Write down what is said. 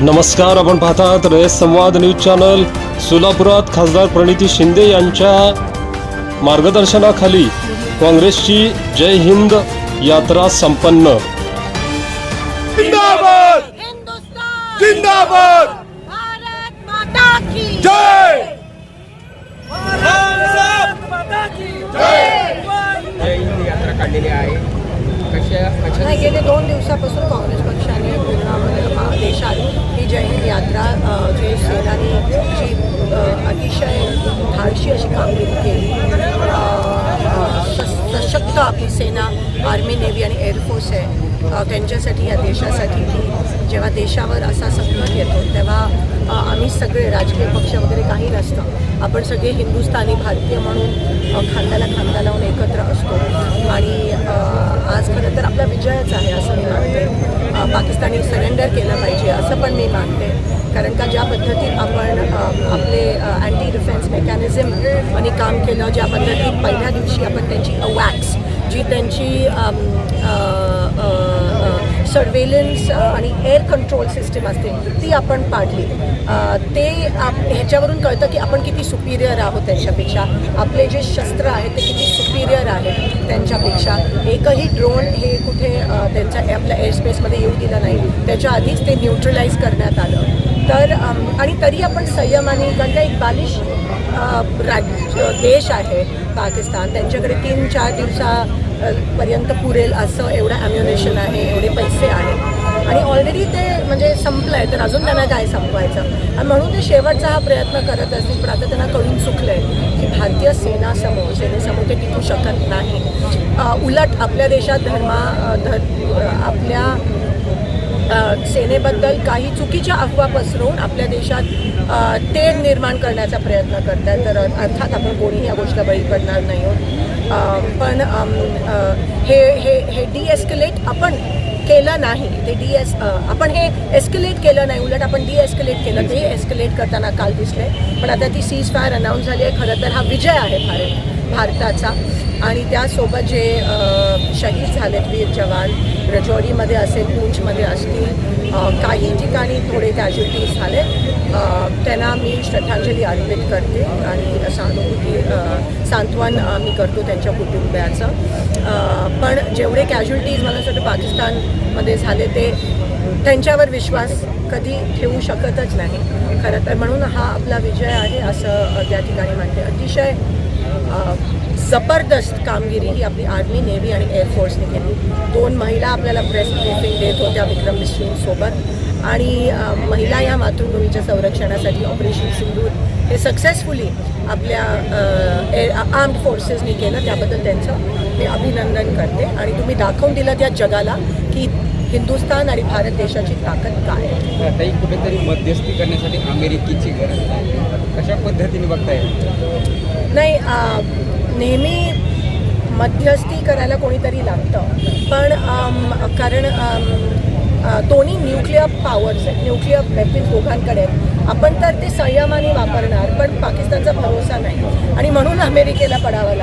नमस्कार आपण पाहतात रयत संवाद न्यूज चॅनल. सोलापुरात खासदार प्रणिती शिंदे यांच्या मार्गदर्शनाखाली काँग्रेसची जय हिंद यात्रा संपन्न. जिंदाबाद! हिंदुस्तान! जिंदाबाद! भारत माता की जय! जय! हिंद यात्रा काढलेली आहे. कशा गेले दोन दिवसापासून काँग्रेस मा- ही जय हिंद यात्रा जे सेनानी जी अतिशय धाडशी अशी कामगिरी केली सशक्त आपली सेना आर्मी नेव्ही आणि एअरफोर्स आहे त्यांच्यासाठी या देशासाठी. की जेव्हा देशावर असा संकट येतो तेव्हा आम्ही सगळे राजकीय पक्ष वगैरे काही नसतं. आपण सगळे हिंदुस्थानी भारतीय म्हणून खांद्याला खांदा लावून एकत्र असतो. आणि आज खरं तर आपला विजयच आहे असं मी पाकिस्तानी सरेंडर केलं पाहिजे असं पण मी मानते. कारण का ज्या पद्धतीत आपण आपले अँटी डिफेन्स मेकॅनिझम आणि काम केलं ज्या पद्धतीत पहिल्या दिवशी आपण त्यांची अवॅक्स जी त्यांची सर्वेलन्स uh, आणि एअर कंट्रोल सिस्टीम असते ती आपण पाडली. ते आप ह्याच्यावरून कळतं की आपण किती सुपिरियर आहोत त्यांच्यापेक्षा. आपले जे शस्त्र आहेत ते किती सुपिरियर आहेत त्यांच्यापेक्षा. एकही ड्रोन हे कुठे त्यांच्या आपल्या एअरस्पेसमध्ये येऊ दिलं नाही. त्याच्या आधीच ते न्यूट्रलाइज करण्यात आलं. तर आणि तरी आपण संयमाने कारण का एक बालिश राज देश आहे पाकिस्तान. त्यांच्याकडे तीन चार दिवसा पर्यंत पुरेल असं एवढं ॲम्युनेशन आहे एवढे पैसे आहेत आणि ऑलरेडी ते म्हणजे संपलं आहे तर अजून त्यांना काय संपवायचं? आणि म्हणून ते शेवटचा हा प्रयत्न करत असतील पण आता त्यांना कळून चुकलं आहे की भारतीय सेनासमोर सेनेसमोर ते टिकू शकत नाही. उलट आपल्या देशात धर्मा अ, धर आपल्या सेनेबद्दल काही चुकीच्या अफवा पसरवून आपल्या देशात तेढ निर्माण करण्याचा प्रयत्न करत आहेत तर अर्थात आपण कोणीही या गोष्टीला बळी पडणार नाही आहोत. पण हे हे हे डिएस्केलेट आपण केलं नाही. ते डी एस आपण हे एस्कलेट केलं नाही. उलट आपण डी एस्कलेट केलं. ते एस्केलेट करताना काल दिसले पण आता ती सीज फायर अनाऊन्स झाली आहे. खरं तर हा विजय आहे भारत भारताचा. आणि त्यासोबत जे शहीद झालेत वीर जवान रजौरीमध्ये असेल पूंछमध्ये असतील काही ठिकाणी थोडे कॅज्युलिटीज झाले. त्यांना मी श्रद्धांजली अर्पित करते आणि सहानुभूती सांत्वन मी करतो त्यांच्या कुटुंबियाचं. पण जेवढे कॅज्युलिटीज मला असं वाटतं पाकिस्तानमध्ये झाले ते त्यांच्यावर विश्वास कधी ठेवू शकतच नाही. खरं तर म्हणून हा आपला विजय आहे असं त्या ठिकाणी म्हणते. अतिशय जबरदस्त कामगिरी ही आपली आर्मी नेव्ही आणि एअरफोर्सने केली. दोन महिला आपल्याला प्रेस ब्रीफिंग देत होत्या विक्रम मिश्रींसोबत आणि महिला या मातृभूमीच्या संरक्षणासाठी ऑपरेशन सिंधूर हे सक्सेसफुली आपल्या आर्म्ड फोर्सेसनी केलं. त्याबद्दल त्यांचं मी अभिनंदन करते. आणि तुम्ही दाखवून दिलं त्या जगाला की हिंदुस्थान आणि भारत देशाची ताकद काय आहे. कुठेतरी मध्यस्थी करण्यासाठी अमेरिकेची गरज कशा पद्धतीने बघता येईल नाही नेहमी मध्यस्थी करायला कोणीतरी लागतं. पण कारण दोन्ही न्यूक्लिअर पॉवर्स आहेत. न्यूक्लिअर वेपन्स दोघांकडे आहेत. आपण तर ते संयमाने वापरणार पण पाकिस्तानचा भरोसा नाही. आणि म्हणून अमेरिकेला पडावं